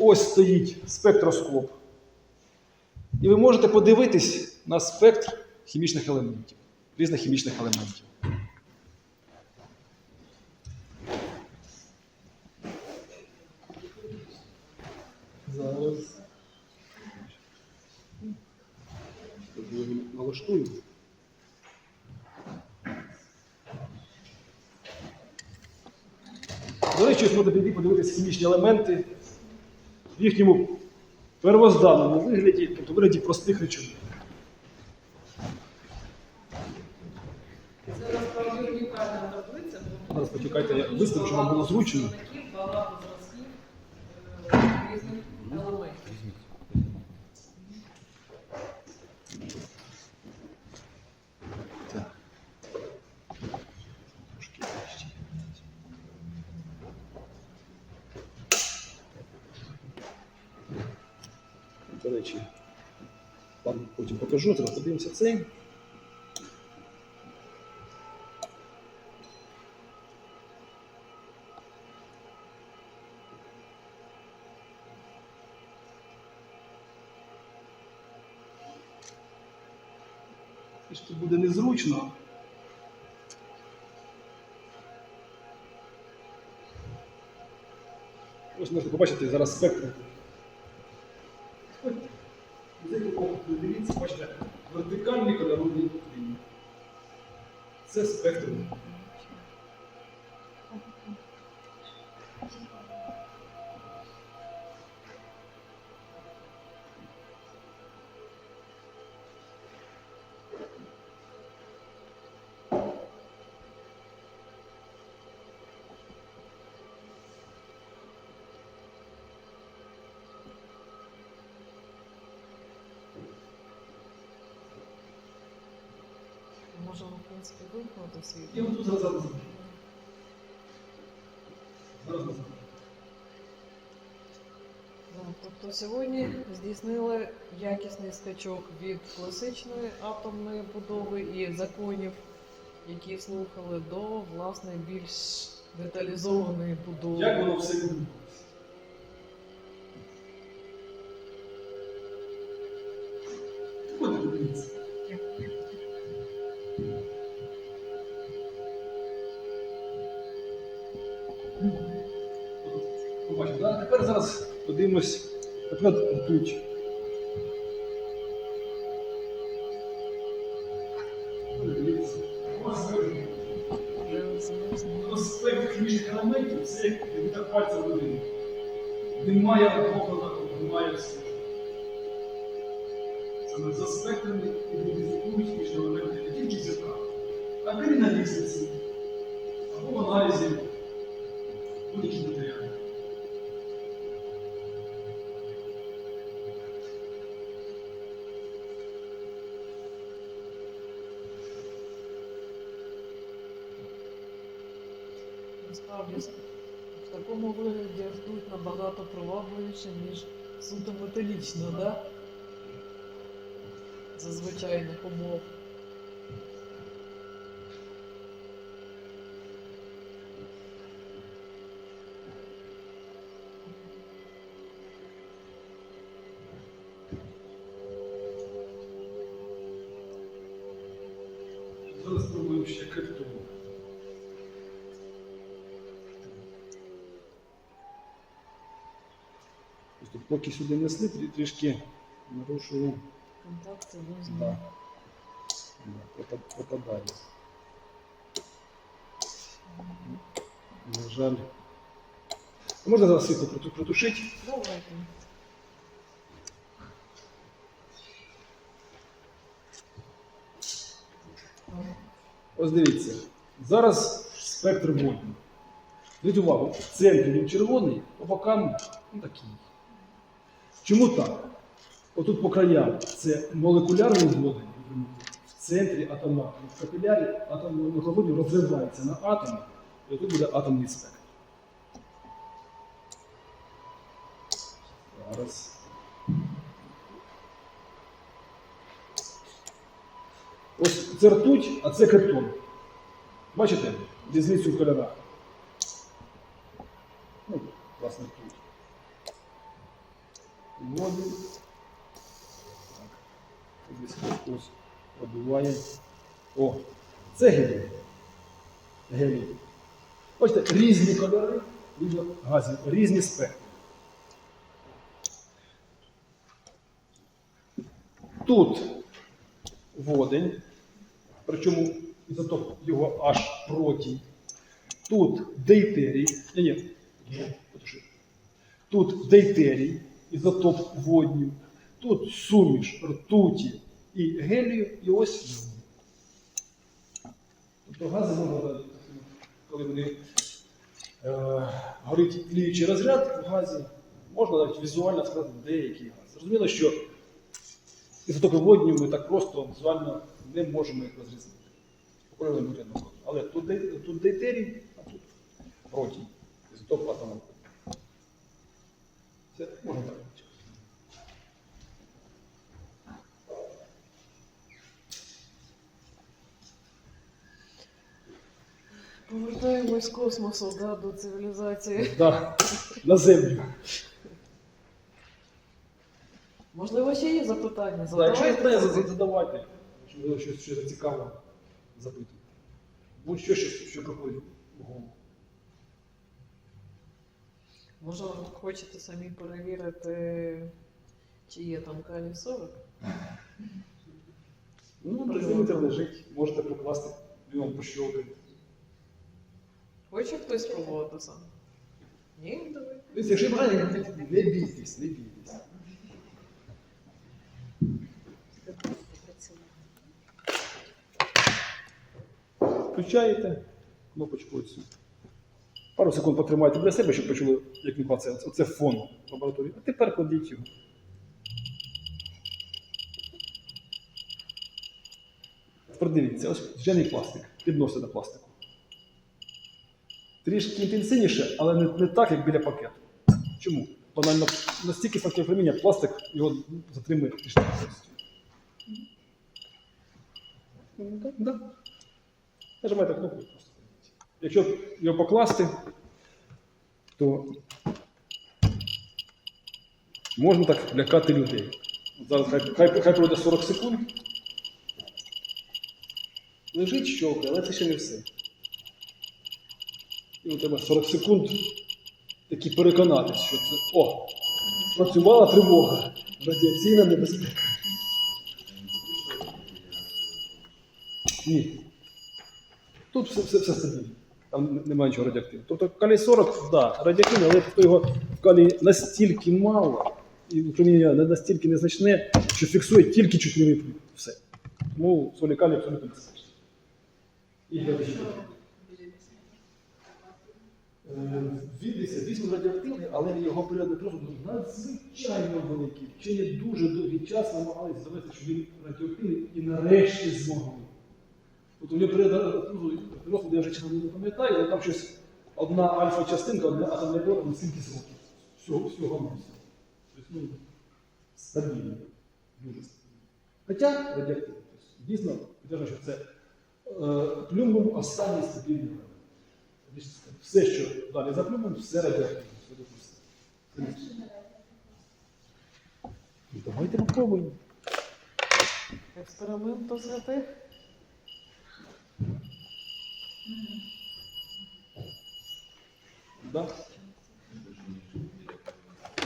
ось стоїть спектроскоп. І ви можете подивитись на спектр хімічних елементів, різних хімічних елементів. Зараз. Налаштую. До речі, можна піти подивитися хімічні елементи в їхньому первозданому вигляді, тобто вигляді простих речовин. Зараз почекайте, я вистав, щоб вам було зручно. Зразків, багато зразків е, різних елементів. Так. Трошки ще. До речі, вам потім покажу, зараз подивимося цей. Трішки буде незручно. Ось можна побачити зараз спектр. Можемо, в принципі, вимкнути Я світло. вам тут зараз зараз. Зараз Тобто сьогодні здійснили якісний скачок від класичної атомної будови і законів, які слухали, до власне більш деталізованої будови. Як воно все наприклад, ртуть. Дивіться. Ось ви- ось спектр хімічних елементів, це як відбиток пальця людини. Немає одного, немає всього. Саме за спектрами ідентифікують хімічні елементи не тільки зірка, а криміналістиці або в будь-яких матеріалів. Насправді в такому вигляді ртуть набагато привабливіше, ніж суто металічна, да? За звичайних умов. Зараз спробуємо ще крипту. Ось тут поки сюди несли, трі- трішки нарушую. Контакти Да. різні. Да, пропад- пропадає. На жаль. Можна зараз світло протушити? Давайте. Ось дивіться. Зараз спектр водний. Зверніть увагу, в центрі він червоний, по бокам ну, такий. Чому так? Отут по краям це молекулярний водень, в центрі атома. В капілярі атом вуглеводню розривається на атоми, і тут буде атомний спектр. Зараз. Ось це ртуть, а це криптон. Бачите різницю в кольорах? Ну, власне, ртуть. Так. Ось ось. О, це гелій. Гелій. Бачите, різні кольори, різні газів, різні спектри. Тут водень, причому ізотоп його аж проти. Тут дейтерій. Ні, ні. Тут дейтерій, ізотоп водню. Тут суміш ртуті і гелію, і ось. Тобто гази можна, коли вони е, горить тліючий розряд в газі, можна навіть візуально сказати, де який газ. Зрозуміло, що ізотопи водню ми так просто візуально не можемо їх розрізнити. Але тут, дей- дейтерій, а тут протій. Ізотоп атому. Це можна так. Повертаємось з космосу да, до цивілізації. Да, на землю. Можливо, ще є запитання? Якщо є питання, задавайте. Якщо щось, щось цікаве, запитуйте. Будь-що, що, що приходить в голову. Може, ви хочете самі перевірити, чи є там калій 40? Ну, презимітр лежить, можете покласти, він вам пощолкає. Хоче хтось спробувати сам? Ні, давай. Тобто, якщо бажання, не бійтесь, не бійтесь. Включаєте кнопочку оцю. Пару секунд потримайте для себе, щоб почули, як він клацає. Оце фон лабораторії. А тепер кладіть його. Тепер дивіться, ось вжений пластик. Підносите до пластику. Трішки інтенсивніше, але не, не так, як біля пакету. Чому? Банально настільки слабке приміння, пластик його затримує трішки. Нажимайте кнопку просто. Якщо його покласти, то можна так лякати людей. Зараз хай, хай, хай пройде 40 секунд. Лежить щолка, але це ще не все. І у тебе 40 секунд таки переконатись, що це. О! Працювала тривога. Радіаційна небезпека. Ні. Тут все, все, все стабільно. Там немає нічого радіоактивного. Тобто калій 40, да, радіоактивний, але просто його в калії настільки мало, і не настільки незначне, що фіксує тільки чутливий плюс. Все. Тому солі калій абсолютно безпечно. І глядачі. Е, Віддися, дійсно радіоактивний, але його період розгляду надзвичайно великий. Є дуже довгий час намагалися довести, що він радіоактивний і нарешті змогли. От у нього період розгляду, я вже чесно не пам'ятаю, але там щось одна альфа-частинка, одна атомна на скільки років. Всього, всього на. Тобто, ну, стабільно. Дуже стабільно. Хоча радіоактивний. Тобто, Дійсно, підтверджено, що це е, плюмбум останній стабільний елемент. Все, що далі за плюмом, все. Ну, Давайте попробуємо. Експеримент святих. Да?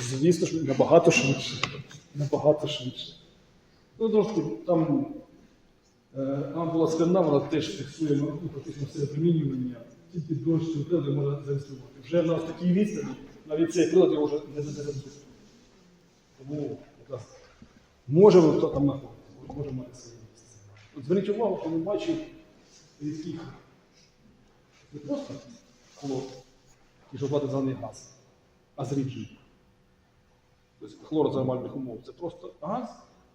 Звісно ж, набагато швидше. Набагато швидше. Ну, трошки там е, ампула скляна, вона теж фіксує ну, практично все випромінювання. Тільки дощ цим приладом можна зареєструвати. Вже на такій відстані, навіть цей прилад його вже не зареєструє. Тому якраз може хто там знаходиться, може мати своє місце. От зверніть увагу, що не бачу рідких. Не просто хлоп і жовтий газ, а зріджений. Тобто хлор за нормальних умов це просто газ,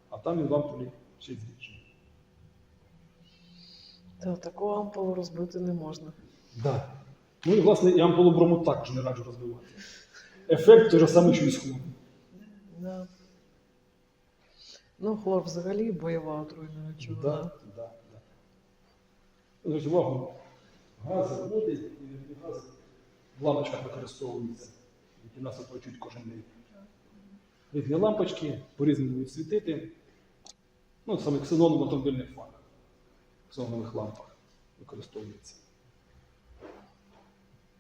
а там він в ампулі ще й зріджений. Та таку ампулу розбити не можна. Да. Ну і власне і ампулу брому також не раджу розбивати. Ефект той же самий, що і з хлором. Да. Ну, хлор взагалі бойова отруйна речовина. Да, да, да. Увагу, гази води і гази в лампочках використовуються, які нас оточують кожен день. Різні лампочки, по-різному світити. Ну, саме ксенон в автомобільних фарах, ксенонових лампах використовується.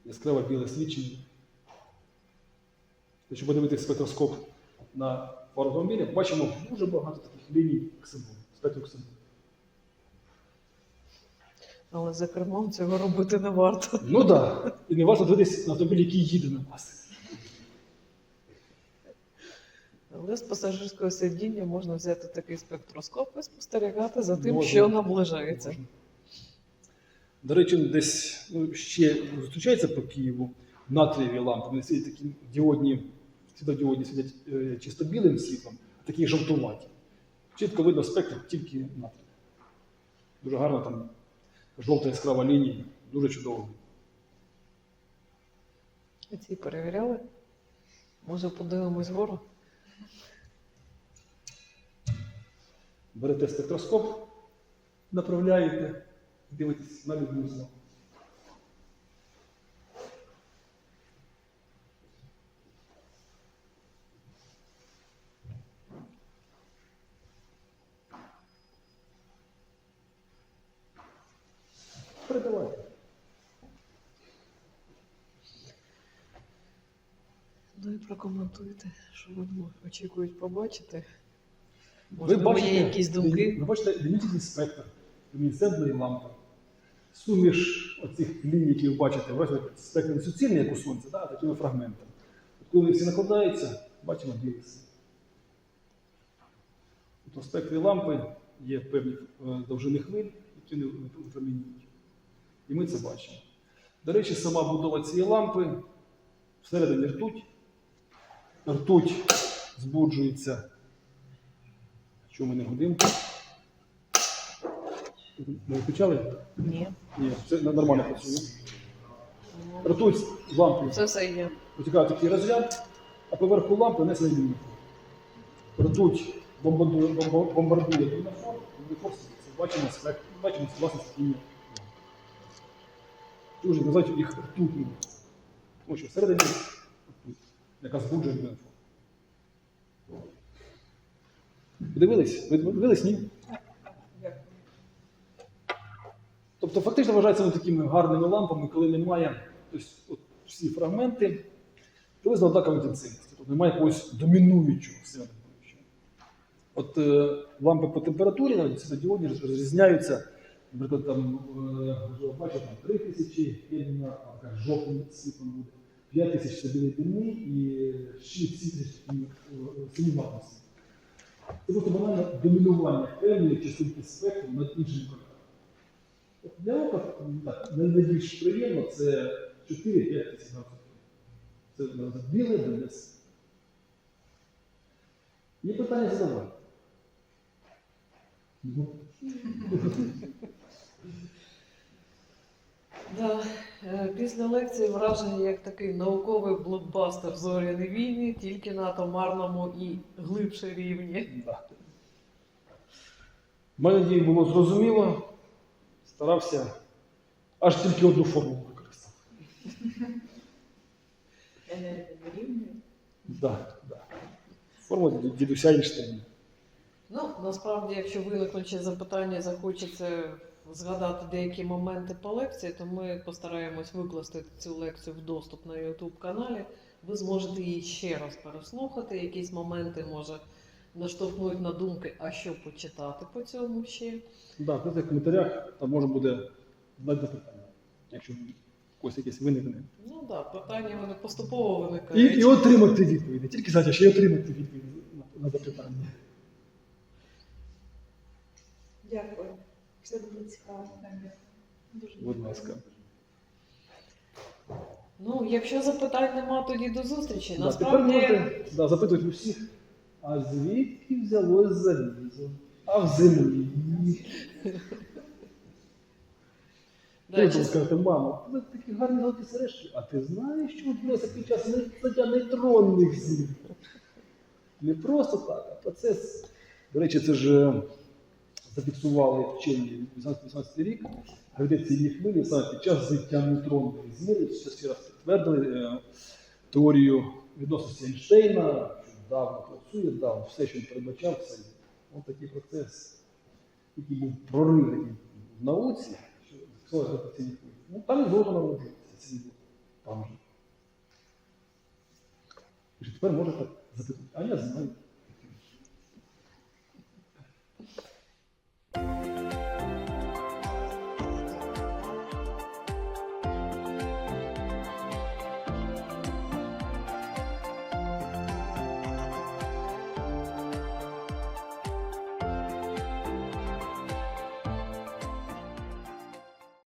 Яскраве біле свічення. Якщо подивитися спектроскоп на фару автомобіля, бачимо дуже багато таких ліній ксенону, спектру ксенону. Але за кермом цього робити не варто. Ну так. Да. І не варто дивитися на автомобіль, який їде на вас. Але з пасажирського сидіння можна взяти такий спектроскоп і спостерігати за тим, Можна. що наближається. Можна. До речі, десь ну, ще зустрічається по Києву натрієві лампи. Вони світять такі діодні, світлодіодні світять е, чисто білим світлом, а такі жовтуваті. Чітко видно спектр тільки натрію. Дуже гарно там жовта яскрава лінія, дуже чудово. А ці перевіряли? Може, подивимось вгору? Берете спектроскоп, направляєте, дивитесь на любу зону. Передавайте. Ну і прокоментуйте, що вони очікують побачити. Ви Можливо, бачите, є якісь думки. Ви бачите лімітний спектр люмінесцентної лампи. Суміш оцих ліній, які ви бачите, бачите, спектр не суцільний, як у сонця, да, такими фрагментами. От коли вони всі накладаються, бачимо. Тобто в спектрі лампи є певні е, довжини хвиль, які не випромінюють. І ми це бачимо. До речі, сама будова цієї лампи всередині ртуть. Ртуть збуджується Чому ми не годинку? Ми виключали? Ні. Ні, це нормально працює. Ртуть з лампи Це все є. витікає такий розряд, а поверху лампи не лінійку. Ртуть бомбардує, бомба- бомбардує люмінофор, люмінофор. Бачимо спектр, бачимо власне світіння. Дуже називають їх ртутними. Тому що всередині яка збуджує люмінофор. Подивились? Ви дивились? Ні? Тобто фактично вважаються вони такими гарними лампами, коли немає тобто, от, всі фрагменти приблизно однакової інтенсивності. Тобто немає якогось домінуючого святовища. От е, лампи по температурі, навіть світлодіодні, роз- розрізняються. Наприклад, там, е, ви бачите, там 3000 Кельвіна, а жовтим світлом буде, 5000 це білий димний і 6000 синіватний світ. Це просто банально домінування певної частинки спектру над іншим кольором. Для ока так, найбільш приємно це 4-5 тисяч градусів. Це біле ДНС. Є питання задавай. Да. е, Після лекції враження як такий науковий блокбастер зоряні війни, тільки на атомарному і глибше рівні. да. Мене надії було зрозуміло. Старався аж тільки одну формулу використав. Да, да. Формула дід- дідуся Ейнштейна. Ну, насправді, якщо виникнуть ще запитання, захочеться згадати деякі моменти по лекції, то ми постараємось викласти цю лекцію в доступ на YouTube каналі. Ви зможете її ще раз переслухати. Якісь моменти може наштовхнуть на думки, а що почитати по цьому ще. Да, в в коментарях там може буде задати питання, якщо ось якесь виникне. Ну так, да, питання вони поступово виникають. і отримати відповіді. Тільки знати, а ще й отримати відповіді на, на запитання. Дякую. Це було цікаво. Дуже Будь ласка. Ну, якщо запитань нема, тоді до зустрічі. Да, тепер Насправді. можете да, запитувати у всіх, а звідки взялось залізо? А в землі. Ви чесно- скажете, мама, ви такі гарні золоті сережки, а ти знаєш, що відбулося під час взяття нейтронних зір? Не просто так, а процес. До речі, це ж зафіксували вчені 18 рік гравітаційні хвилі саме під час злиття нейтронної зіри. Ще раз підтвердили е, теорію відносності Ейнштейна, що давно працює, давно, все, що він передбачав, є. Ось такий процес, який був прорив в науці, що хто репутаційних виборів. Ну там і світ. Там же. Тепер може так запитати, а я знаю.